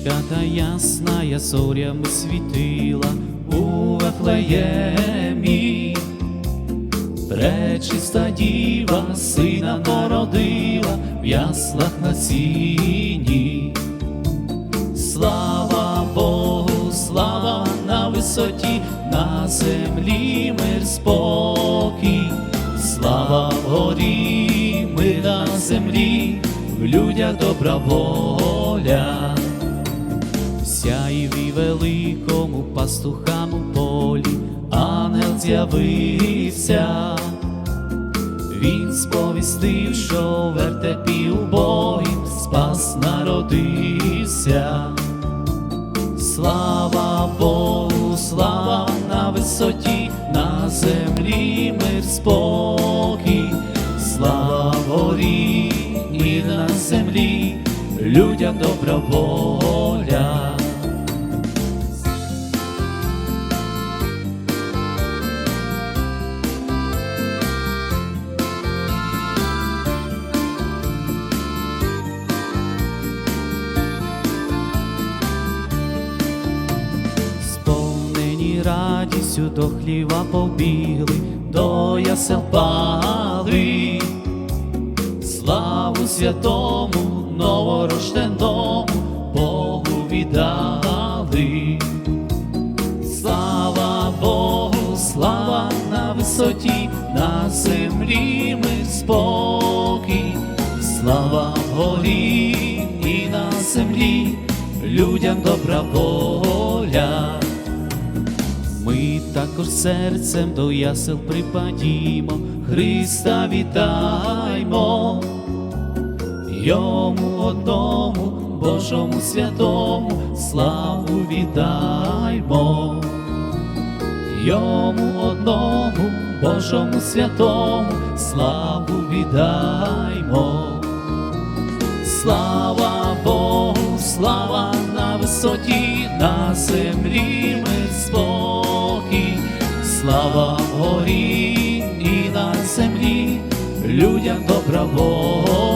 Річка та ясна я зорями світила у Вифлеємі. Пречиста діва сина народила в яслах на сіні. Слава Богу, слава на висоті, на землі мир спокій, слава вгорі, мир на землі, в людях добра воля. В сяєві великому пастухам у полі ангел з'явився. Він сповістив, що вертепі убогим спас народився. Слава Богу, слава на висоті, на землі мир спокій, слава горі і на землі, людям добра воля. Радістю до хліва побігли, до ясел пали. Славу святому, новорожденому Богу віддали. Слава Богу, слава на висоті, на землі мир спокій, слава горі і на землі, людям добра воля. Також серцем до ясел припадімо, Христа вітаймо, йому одному, Божому святому, славу віддаймо, йому одному, Божому святому, славу віддаймо. Слава Богу, слава на висоті, на землі слава горі і на землі, людям добра воля.